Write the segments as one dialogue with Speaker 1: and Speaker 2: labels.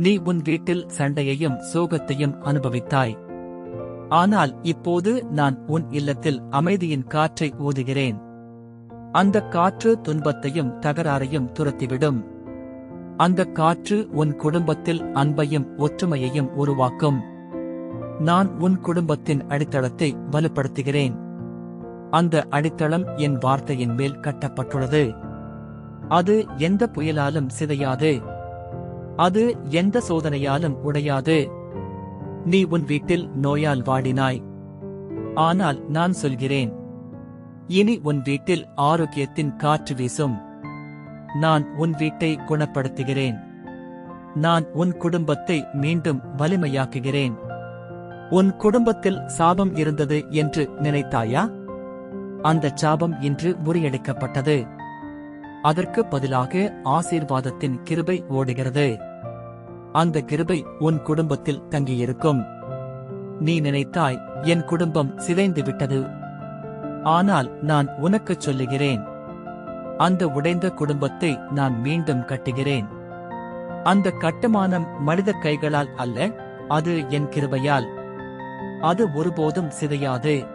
Speaker 1: நீ உன் வீட்டில் சண்டையையும் சோகத்தையும் அனுபவித்தாய். ஆனால் இப்போது நான் உன் இல்லத்தில் அமைதியின் காற்றை ஊதுகிறேன். அந்த காற்று துன்பத்தையும் தகராறையும் துரத்திவிடும். அந்த காற்று உன் குடும்பத்தில் அன்பையும் ஒற்றுமையையும் உருவாக்கும். நான் உன் குடும்பத்தின் அடித்தளத்தை வலுப்படுத்துகிறேன். அந்த அடித்தளம் என் வார்த்தையின் மேல் கட்டப்பட்டுள்ளது. அது எந்த புயலாலும் சிதையாது. அது எந்த சோதனையாலும் உடையாது. நீ உன் வீட்டில் நோயால் வாடினாய். ஆனால் நான் சொல்கிறேன். இனி உன் வீட்டில் ஆரோக்கியத்தின் காற்று வீசும். நான் உன் வீட்டை குணப்படுத்துகிறேன். நான் உன் குடும்பத்தை மீண்டும் வலிமையாக்குகிறேன். உன் குடும்பத்தில் சாபம் இருந்தது என்று நினைத்தாயா? அந்த சாபம் இன்று முறியடிக்கப்பட்டது. அதற்கு பதிலாக ஆசீர்வாதத்தின் கிருபை ஓடுகிறது. அந்த கிருபை உன் குடும்பத்தில் தங்கியிருக்கும். நீ நினைத்தாய் என் குடும்பம் சிதைந்து விட்டது. ஆனால் நான் உனக்குச் சொல்லுகிறேன். அந்த உடைந்த குடும்பத்தை நான் மீண்டும் கட்டுகிறேன். அந்த கட்டுமானம் மனித கைகளால் அல்ல அது என் கிருபையால். அது ஒருபோதும் சிதையாது.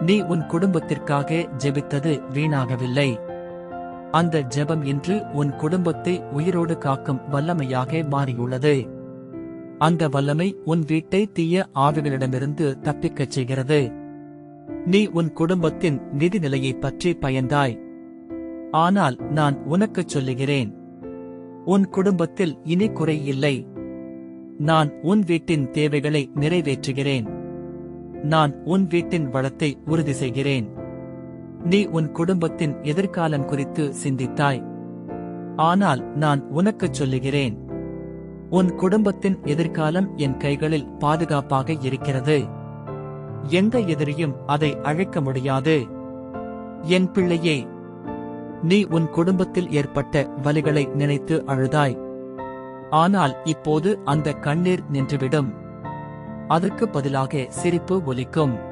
Speaker 1: நீ உன் குடும்பத்திற்காக ஜெபித்தது வீணாகவில்லை. அந்த ஜெபம் இன்று உன் குடும்பத்தை உயிரோடு காக்கும் வல்லமையாக மாறியுள்ளது. அந்த வல்லமை உன் வீட்டை தீய ஆவிகளிடமிருந்து தப்பிக்கச் செய்கிறது. நீ உன் குடும்பத்தின் நிதிநிலையை பற்றி பயந்தாய். ஆனால் நான் உனக்குச் சொல்லுகிறேன் உன் குடும்பத்தில் இனி குறை இல்லை. நான் உன் வீட்டின் தேவைகளை நிறைவேற்றுகிறேன். நான் உன் வீட்டின் வளத்தை உறுதி செய்கிறேன். நீ உன் குடும்பத்தின் எதிர்காலம் குறித்து சிந்தித்தாய். ஆனால் நான் உனக்குச் சொல்லுகிறேன். உன் குடும்பத்தின் எதிர்காலம் என் கைகளில் பாதுகாப்பாக இருக்கிறது. எந்த எதிரியும் அதை அழைக்க முடியாது. என் பிள்ளையே நீ உன் குடும்பத்தில் ஏற்பட்ட வலிகளை நினைத்து அழுதாய். ஆனால் இப்போது அந்த கண்ணீர் நின்றுவிடும். அதற்கு பதிலாக சிரிப்பு ஒலிக்கும்.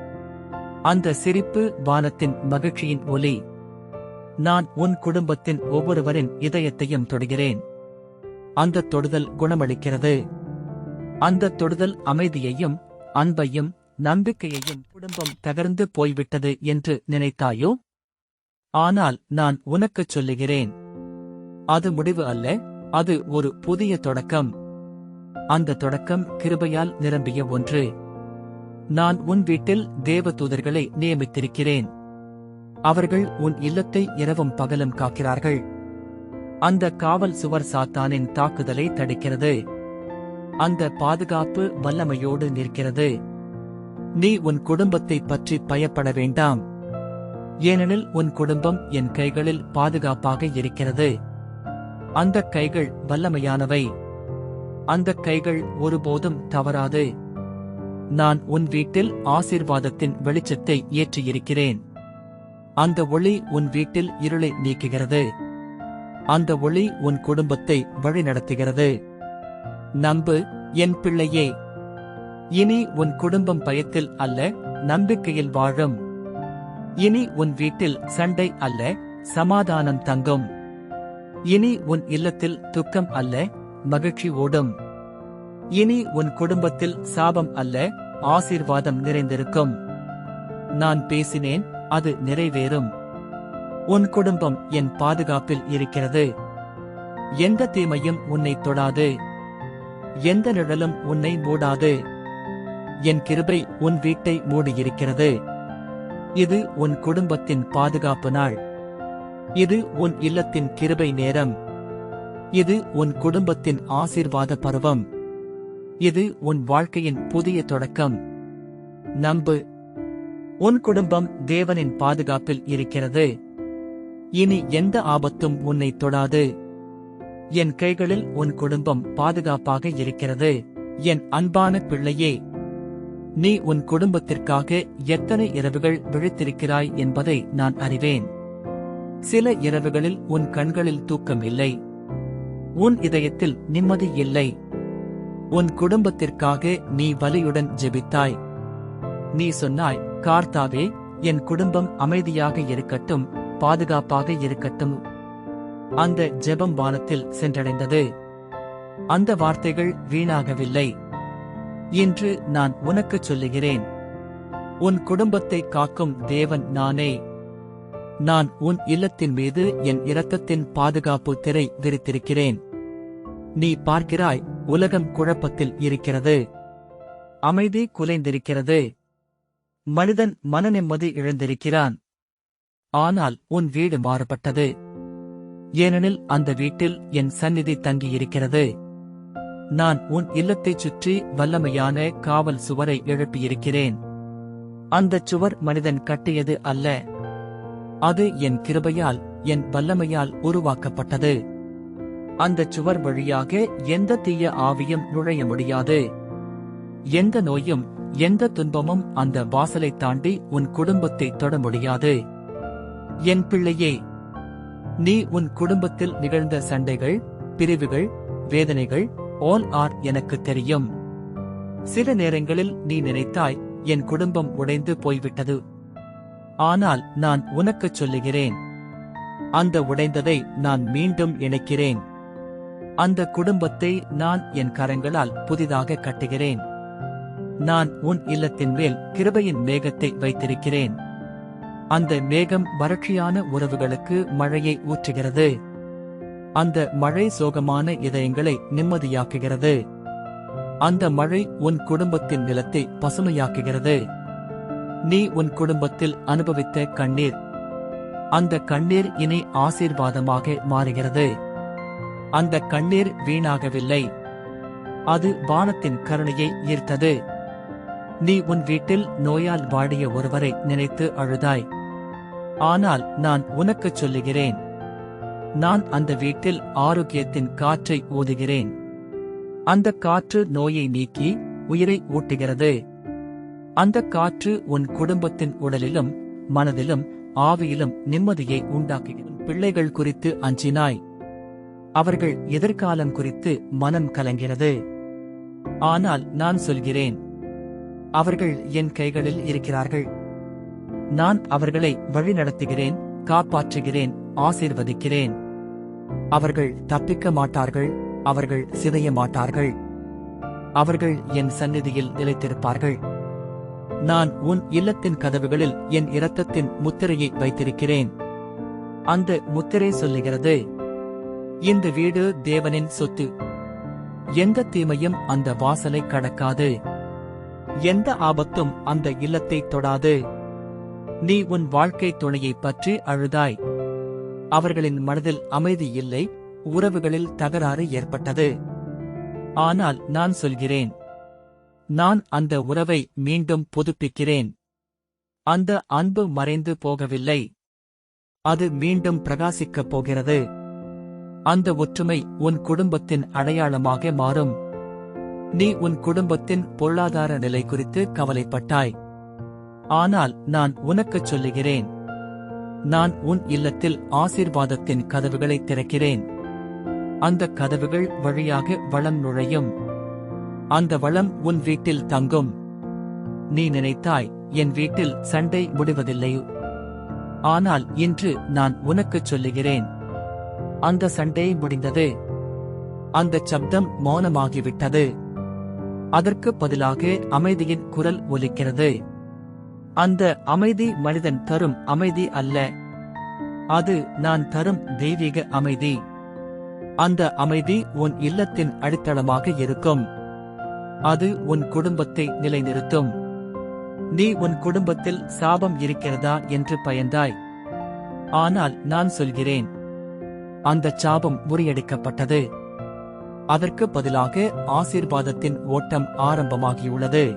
Speaker 1: அந்த சிரிப்பு வானத்தின் மகிழ்ச்சியின் ஒலி. நான் உன் குடும்பத்தின் ஒவ்வொருவரின் இதயத்தையும் தொடுகிறேன். அந்த தொடுதல் குணமளிக்கிறது. அந்த தொடுதல் அமைதியையும் அன்பையும் நம்பிக்கையையும் குடும்பம் தகர்ந்து போய்விட்டது என்று நினைத்தாயோ? ஆனால் நான் உனக்குச் சொல்லுகிறேன். அது முடிவு அல்ல அது ஒரு புதிய தொடக்கம். அந்த தொடக்கம் கிருபையால் நிரம்பிய ஒன்று. நான் உன் வீட்டில் தேவதூதர்களை நியமித்திருக்கிறேன். அவர்கள் உன் இல்லத்தை இரவும் பகலும் காக்கிறார்கள். அந்த காவல் சுவர் சாத்தானின் தாக்குதலை தடுக்கிறது. அந்த பாதுகாப்பு வல்லமையோடு நிற்கிறது. நீ உன் குடும்பத்தை பற்றி பயப்பட வேண்டாம். ஏனெனில் உன் குடும்பம் என் கைகளில் பாதுகாப்பாக இருக்கிறது. அந்த கைகள் வல்லமையானவை. அந்த கைகள் ஒருபோதும் தவறாது. நான் உன் வீட்டில் ஆசீர்வாதத்தின் வெளிச்சத்தை ஏற்றியிருக்கிறேன். அந்த ஒளி உன் வீட்டில் இருளை நீக்குகிறது. அந்த ஒளி உன் குடும்பத்தை வழிநடத்துகிறது. நம்பு என் பிள்ளையே. இனி உன் குடும்பம் பயத்தில் அல்ல நம்பிக்கையில் வாழும். இனி உன் வீட்டில் சண்டை அல்ல சமாதானம் தங்கும். இனி உன் இல்லத்தில் துக்கம் அல்ல மகிழ்ச்சி ஓடும். இனி உன் குடும்பத்தில் சாபம் அல்ல ஆசீர்வாதம் நிறைந்திருக்கும். நான் பேசினேன் அது நிறைவேறும். உன் குடும்பம் என் பாதுகாப்பில் இருக்கிறது. எந்த தீமையும் உன்னை தொடாது. எந்த நிழலும் உன்னை மூடாது. என் கிருபை உன் வீட்டை மூடியிருக்கிறது. இது உன் குடும்பத்தின் பாதுகாப்பு நாள். இது உன் இல்லத்தின் கிருபை நேரம். இது உன் குடும்பத்தின் ஆசீர்வாத பருவம். இது உன் வாழ்க்கையின் புதிய தொடக்கம். நம்பு. உன் குடும்பம் தேவனின் பாதுகாப்பில் இருக்கிறது. இனி எந்த ஆபத்தும் உன்னை தொடாது. என் கைகளில் உன் குடும்பம் பாதுகாப்பாக இருக்கிறது. என் அன்பான பிள்ளையே நீ உன் குடும்பத்திற்காக எத்தனை இரவுகள் விழித்திருக்கிறாய் என்பதை நான் அறிவேன். சில இரவுகளில் உன் கண்களில் தூக்கம் இல்லை உன் இதயத்தில் நிம்மதி இல்லை. உன் குடும்பத்திற்காக நீ வலியுடன் ஜெபித்தாய். நீ சொன்னாய் கார்த்தாவே என் குடும்பம் அமைதியாக இருக்கட்டும் பாதுகாப்பாக இருக்கட்டும். அந்த ஜெபம் வானத்தில் சென்றடைந்தது. அந்த வார்த்தைகள் வீணாகவில்லை. இன்று நான் உனக்குச் சொல்லுகிறேன் உன் குடும்பத்தை காக்கும் தேவன் நானே. நான் உன் இல்லத்தின் மீது என் இரத்தத்தின் பாதுகாப்பு திரை விரித்திருக்கிறேன். நீ பார்க்கிறாய் உலகம் குழப்பத்தில் இருக்கிறது. அமைதி குலைந்திருக்கிறது. மனிதன் மனநிம்மதி இழந்திருக்கிறான். ஆனால் உன் வீடு மாறுபட்டது. ஏனெனில் அந்த வீட்டில் என் சந்நிதி தங்கியிருக்கிறது. நான் உன் இல்லத்தைச் சுற்றி வல்லமையான காவல் சுவரை எழுப்பியிருக்கிறேன். அந்தச் சுவர் மனிதன் கட்டியது அல்ல. அது என் கிருபையால் என் வல்லமையால் உருவாக்கப்பட்டது. அந்தச் சுவர் வழியாக எந்த தீய ஆவியும் நுழைய முடியாது. எந்த நோயும் எந்த துன்பமும் அந்த வாசலை தாண்டி உன் குடும்பத்தை தொட முடியாது. என் பிள்ளையே நீ உன் குடும்பத்தில் நிகழ்ந்த சண்டைகள் பிரிவுகள் வேதனைகள் ஆல் ஆர் எனக்கு தெரியும். சில நேரங்களில் நீ நினைத்தாய் என் குடும்பம் உடைந்து போய்விட்டது. ஆனால் நான் உனக்குச் சொல்லுகிறேன். அந்த உடைந்ததை நான் மீண்டும் இணைக்கிறேன். அந்த குடும்பத்தை நான் என் கரங்களால் புதிதாக கட்டுகிறேன். நான் உன் இல்லத்தின் மேல் கிருபையின் மேகத்தை வைத்திருக்கிறேன். அந்த மேகம் வறட்சியான உறவுகளுக்கு மழையை ஊற்றுகிறது. அந்த மழை சோகமான இதயங்களை நிம்மதியாக்குகிறது. அந்த மழை உன் குடும்பத்தின் நிலத்தை பசுமையாக்குகிறது. நீ உன் குடும்பத்தில் அனுபவித்த கண்ணீர். அந்த கண்ணீர் இனி ஆசீர்வாதமாக மாறுகிறது. அந்த கண்ணீர் வீணாகவில்லை. அது வானத்தின் கருணையை ஈர்த்தது. நீ உன் வீட்டில் நோயால் வாடிய ஒருவரை நினைத்து அழுதாய். ஆனால் நான் உனக்குச் சொல்லுகிறேன். நான் அந்த வீட்டில் ஆரோக்கியத்தின் காற்றை ஊதுகிறேன். அந்த காற்று நோயை நீக்கி உயிரை ஊட்டுகிறது. அந்த காற்று உன் குடும்பத்தின் உடலிலும் மனதிலும் ஆவியிலும் நிம்மதியை உண்டாக்குகிறது. பிள்ளைகள் குறித்து அஞ்சினாய். அவர்கள் எதிர்காலம் குறித்து மனம் கலங்கிறது ஆனால் நான் சொல்கிறேன். அவர்கள் என் கைகளில் இருக்கிறார்கள். நான் அவர்களை வழிநடத்துகிறேன் காப்பாற்றுகிறேன் ஆசீர்வதிக்கிறேன். அவர்கள் தப்பிக்க மாட்டார்கள் அவர்கள் சிதைய மாட்டார்கள். அவர்கள் என் சந்நிதியில் நிலைத்திருப்பார்கள். நான் உன் இல்லத்தின் கதவுகளில் என் இரத்தத்தின் முத்திரையை வைத்திருக்கிறேன். அந்த முத்திரை சொல்லுகிறது. இந்த வீடு தேவனின் சொத்து. எந்த தீமையும் அந்த வாசலை கடக்காது. எந்த ஆபத்தும் அந்த இல்லத்தை தொடாது. நீ உன் வாழ்க்கை துணையை பற்றி அழுதாய். அவர்களின் மனதில் அமைதி இல்லை உறவுகளில் தகராறு ஏற்பட்டது. ஆனால் நான் சொல்கிறேன் நான் அந்த உறவை மீண்டும் புதுப்பிக்கிறேன். அந்த அன்பு மறைந்து போகவில்லை. அது மீண்டும் பிரகாசிக்கப் போகிறது. அந்த ஒற்றுமை உன் குடும்பத்தின் அடையாளமாக மாறும். நீ உன் குடும்பத்தின் பொருளாதார நிலை குறித்து கவலைப்பட்டாய். ஆனால் நான் உனக்குச் சொல்லுகிறேன். நான் உன் இல்லத்தில் ஆசீர்வாதத்தின் கதவுகளை திறக்கிறேன். அந்த கதவுகள் வழியாக வளம் நுழையும். அந்த வளம் உன் வீட்டில் தங்கும். நீ நினைத்தாய் என் வீட்டில் சண்டை முடிவதில்லை. ஆனால் இன்று நான் உனக்குச் சொல்லுகிறேன். அந்த சண்டை முடிந்தது. அந்த சப்தம் மௌனமாகிவிட்டது. அதற்கு பதிலாக அமைதியின் குரல் ஒலிக்கிறது. அந்த அமைதி மனிதன் தரும் அமைதி அல்ல. அது நான் தரும் தெய்வீக அமைதி. அந்த அமைதி உன் இல்லத்தின் அடித்தளமாக இருக்கும். அது உன் குடும்பத்தை நிலைநிறுத்தும். நீ உன் குடும்பத்தில் சாபம் இருக்கிறதா என்று பயந்தாய். ஆனால் நான் சொல்கிறேன் அந்த சாபம் முறியடிக்கப்பட்டது. அதற்கு பதிலாக ஆசீர்வாதத்தின் ஓட்டம் ஆரம்பமாகியுள்ளது.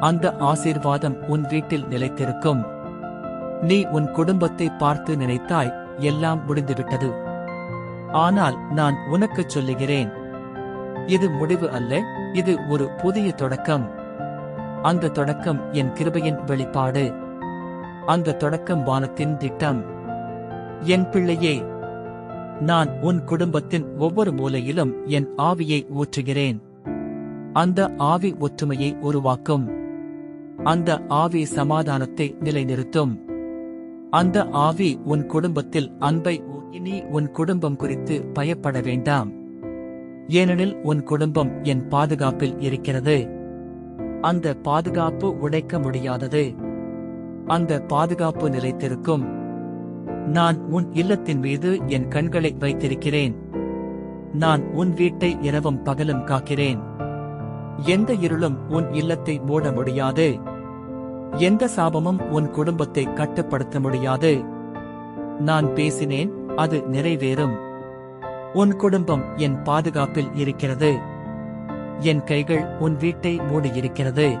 Speaker 1: அந்த ஆசீர்வாதம் உன் வீட்டில் நிலைத்திருக்கும். நீ உன் குடும்பத்தை பார்த்து நினைத்தாய் எல்லாம் முடிந்துவிட்டது. ஆனால் நான் உனக்குச் சொல்லுகிறேன். இது முடிவு அல்ல இது ஒரு புதிய தொடக்கம். அந்த தொடக்கம் என் கிருபையின் வெளிப்பாடு. அந்த தொடக்கம் வானத்தின் திட்டம். என் பிள்ளையே நான் உன் குடும்பத்தின் ஒவ்வொரு மூலையிலும் என் ஆவியை ஊற்றுகிறேன். அந்த ஆவி ஒற்றுமையை உருவாக்கும். அந்த ஆவி சமாதானத்தை நிலைநிறுத்தும். அந்த ஆவி உன் குடும்பத்தில் அன்பை இனி உன் குடும்பம் குறித்து பயப்பட வேண்டாம். ஏனெனில் உன் குடும்பம் என் பாதுகாப்பில் இருக்கிறது. அந்த பாதுகாப்பு உடைக்க முடியாதது. அந்த பாதுகாப்பு நிலைத்திருக்கும். நான் உன் இல்லத்தின் மீது என் கண்களை வைத்திருக்கிறேன். நான் உன் வீட்டை இரவும் பகலும் காக்கிறேன். எந்த இருளும் உன் இல்லத்தை மூட முடியாது. எந்த சாபமும் உன் குடும்பத்தை கட்டுப்படுத்த முடியாது. நான் பேசினேன் அது நிறைவேறும். உன் குடும்பம் என் பாதுகாப்பில் இருக்கிறது. என் கைகள் உன் வீட்டை மூடியிருக்கிறது.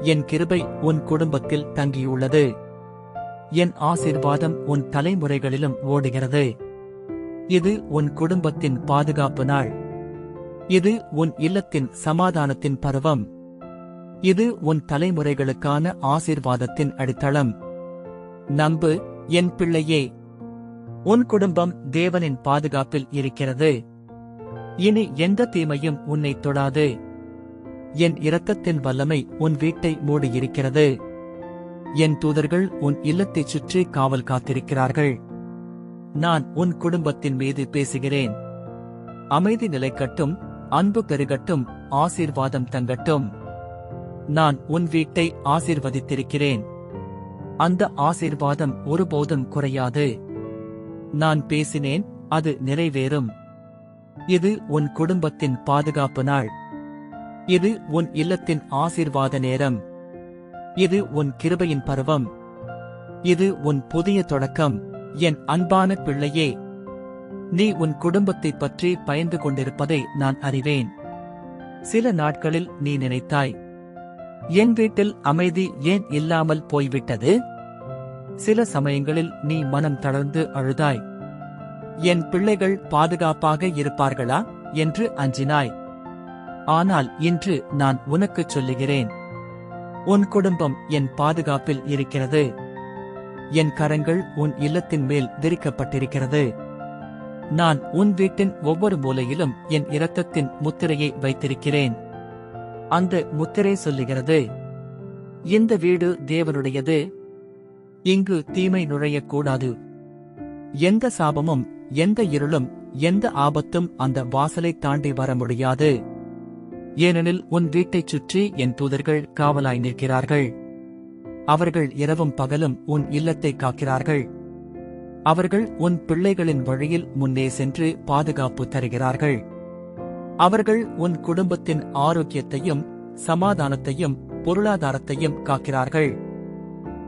Speaker 1: என் கிருபை உன் குடும்பத்தில் தங்கியுள்ளது. என் ஆசிர்வாதம் உன் தலைமுறைகளிலும் ஓடுகிறது. இது உன் குடும்பத்தின் பாதுகாப்பு நாள். இது உன் இல்லத்தின் சமாதானத்தின் பருவம். இது உன் தலைமுறைகளுக்கான ஆசிர்வாதத்தின் அடித்தளம். நம்பு என் பிள்ளையே. உன் குடும்பம் தேவனின் பாதுகாப்பில் இருக்கிறது. இனி எந்த தீமையும் உன்னை தொடாது. என் இரத்தத்தின் வல்லமை உன் வீட்டை மூடியிருக்கிறது. என் தூதர்கள் உன் இல்லத்தைச் சுற்றி காவல் காத்திருக்கிறார்கள். நான் உன் குடும்பத்தின் மீது பேசுகிறேன். அமைதி நிலைக்கட்டும் அன்பு பெருகட்டும் ஆசீர்வாதம் தங்கட்டும். நான் உன் வீட்டை ஆசீர்வதித்திருக்கிறேன். அந்த ஆசீர்வாதம் ஒருபோதும் குறையாது. நான் பேசினேன் அது நிறைவேறும். இது உன் குடும்பத்தின் பாதுகாப்பு நாள். இது உன் இல்லத்தின் ஆசீர்வாத நேரம். இது உன் கிருபையின் பருவம். இது உன் புதிய தொடக்கம். என் அன்பான பிள்ளையே நீ உன் குடும்பத்தைப் பற்றி பயந்து கொண்டிருப்பதை நான் அறிவேன். சில நாட்களில் நீ நினைத்தாய் என் வீட்டில் அமைதி ஏன் இல்லாமல் போய்விட்டது? சில சமயங்களில் நீ மனம் தளர்ந்து அழுதாய் என் பிள்ளைகள் பாதுகாப்பாக இருப்பார்களா? என்று அஞ்சினாய். ஆனால் இன்று நான் உனக்குச் சொல்லுகிறேன் உன் குடும்பம் என் பாதுகாப்பில் இருக்கிறது. என் கரங்கள் உன் இல்லத்தின் மேல் விரிக்கப்பட்டிருக்கிறது. நான் உன் வீட்டின் ஒவ்வொரு மூலையிலும் என் இரத்தத்தின் முத்திரையை வைத்திருக்கிறேன். அந்த முத்திரை சொல்லுகிறது இந்த வீடு தேவனுடையது. இங்கு தீமை நுழையக்கூடாது. எந்த சாபமும் எந்த இருளும் எந்த ஆபத்தும் அந்த வாசலை தாண்டி வர முடியாது. ஏனெனில் உன் வீட்டைச் சுற்றி என் தூதர்கள் காவலாய் நிற்கிறார்கள். அவர்கள் இரவும் பகலும் உன் இல்லத்தை காக்கிறார்கள். அவர்கள் உன் பிள்ளைகளின் வழியில் முன்னே சென்று பாதுகாப்பு தருகிறார்கள். அவர்கள் உன் குடும்பத்தின் ஆரோக்கியத்தையும் சமாதானத்தையும் பொருளாதாரத்தையும் காக்கிறார்கள்.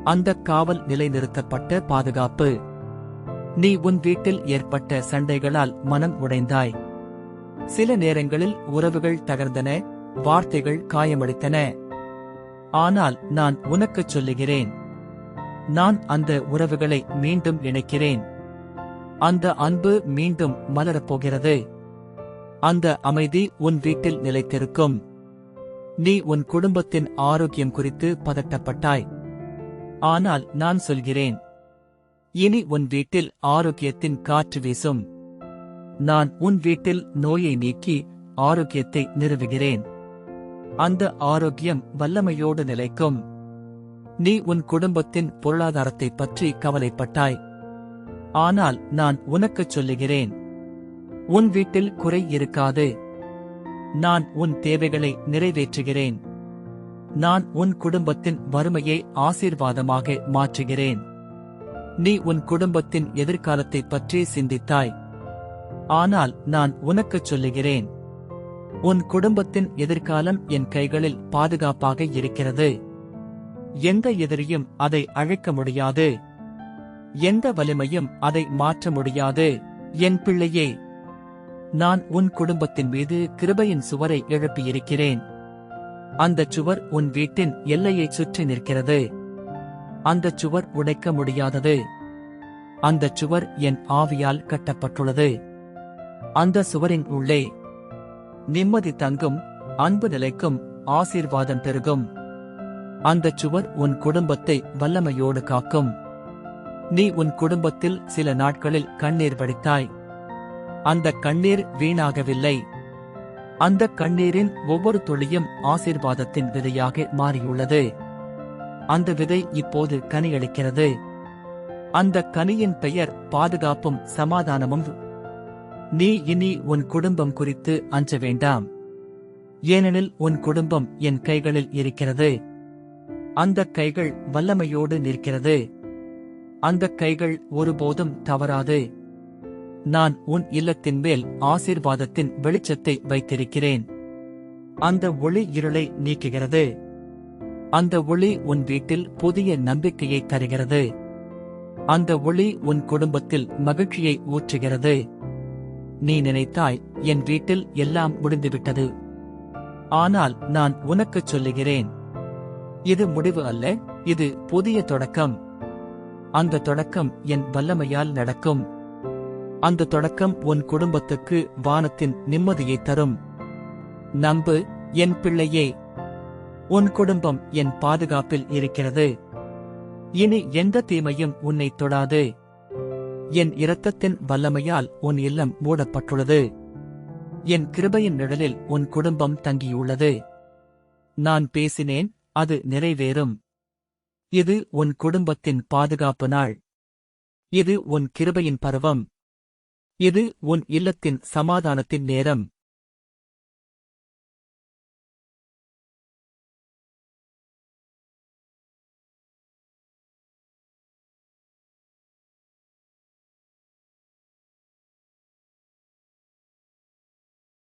Speaker 1: அந்த காவல் நிலைநிறுத்தப்பட்ட பாதுகாப்பு. நீ உன் வீட்டில் ஏற்பட்ட சண்டைகளால் மனம் உடைந்தாய். சில நேரங்களில் உறவுகள் தகர்ந்தன வார்த்தைகள் காயமளித்தன. ஆனால் நான் உனக்குச் சொல்லுகிறேன். நான் அந்த உறவுகளை மீண்டும் இணைக்கிறேன். அந்த அன்பு மீண்டும் மலரப்போகிறது. அந்த அமைதி உன் வீட்டில் நிலைத்திருக்கும். நீ உன் குடும்பத்தின் ஆரோக்கியம் குறித்து பதட்டப்பட்டாய். ஆனால் நான் சொல்கிறேன். இனி உன் வீட்டில் ஆரோக்கியத்தின் காற்று வீசும். நான் உன் வீட்டில் நோயை நீக்கி ஆரோக்கியத்தை நிறுவுகிறேன். அந்த ஆரோக்கியம் வல்லமையோடு நிலைக்கும். நீ உன் குடும்பத்தின் பொருளாதாரத்தை பற்றி கவலைப்பட்டாய். ஆனால் நான் உனக்குச் சொல்லுகிறேன். உன் வீட்டில் குறை இருக்காது. நான் உன் தேவைகளை நிறைவேற்றுகிறேன். நான் உன் குடும்பத்தின் வறுமையை ஆசீர்வாதமாக மாற்றுகிறேன். நீ உன் குடும்பத்தின் எதிர்காலத்தை பற்றி சிந்தித்தாய். ஆனால் நான் உனக்குச் சொல்லுகிறேன். உன் குடும்பத்தின் எதிர்காலம் என் கைகளில் பாதுகாப்பாக இருக்கிறது. எந்த எதிரியும் அதை அழைக்க முடியாது. எந்த வலிமையும் அதை மாற்ற முடியாது. என் பிள்ளையே நான் உன் குடும்பத்தின் மீது கிருபையின் சுவரை எழுப்பியிருக்கிறேன். அந்தச் சுவர் உன் வீட்டின் எல்லையைச் சுற்றி நிற்கிறது. அந்தச் சுவர் உடைக்க முடியாதது. அந்தச் சுவர் என் ஆவியால் கட்டப்பட்டுள்ளது. அந்த சுவரின் உள்ளே. நிம்மதி தங்கும் அன்பு நிலைக்கும் ஆசீர்வாதம் பெருகும். அந்தச் சுவர் உன் குடும்பத்தை வல்லமையோடு காக்கும். நீ உன் குடும்பத்தில் சில நாட்களில் கண்ணீர் வடித்தாய். அந்த கண்ணீர் வீணாகவில்லை. அந்த கண்ணீரின் ஒவ்வொரு துளியும் ஆசீர்வாதத்தின் விதையாக மாறியுள்ளது. அந்த விதை இப்போது கனியளிக்கிறது. அந்த கனியின் பெயர் பாதுகாப்பும் சமாதானமும் நீ இனி உன் குடும்பம் குறித்து அஞ்ச வேண்டாம். ஏனெனில் உன் குடும்பம் என் கைகளில் இருக்கிறது. அந்தக் கைகள் வல்லமையோடு நிற்கிறது. அந்தக் கைகள் ஒருபோதும் தவறாது. நான் உன் இல்லத்தின் மேல் ஆசீர்வாதத்தின் வெளிச்சத்தை வைத்திருக்கிறேன். அந்த ஒளி இருளை நீக்குகிறது. அந்த ஒளி உன் வீட்டில் புதிய நம்பிக்கையை தருகிறது. அந்த ஒளி உன் குடும்பத்தில் மகிழ்ச்சியை ஊற்றுகிறது. நீ நினைத்தாய் என் வீட்டில் எல்லாம் முடிந்துவிட்டது. ஆனால் நான் உனக்குச் சொல்லுகிறேன். இது முடிவு அல்ல இது புதிய தொடக்கம். அந்த தொடக்கம் என் வல்லமையால் நடக்கும். அந்த தொடக்கம் உன் குடும்பத்துக்கு வானத்தின் நிம்மதியை தரும். நம்பு என் பிள்ளையே. உன் குடும்பம் என் பாதுகாப்பில் இருக்கிறது. இனி எந்த தீமையும் உன்னை தொடாது. என் இரத்தத்தின் வல்லமையால் உன் இல்லம் மூடப்பட்டுள்ளது. என் கிருபையின் நிழலில் உன் குடும்பம் தங்கியுள்ளது. நான் பேசினேன் அது நிறைவேறும். இது உன் குடும்பத்தின் பாதுகாப்பு நாள். இது உன் கிருபையின் பருவம். இது உன் இல்லத்தின் சமாதானத்தின் நேரம்.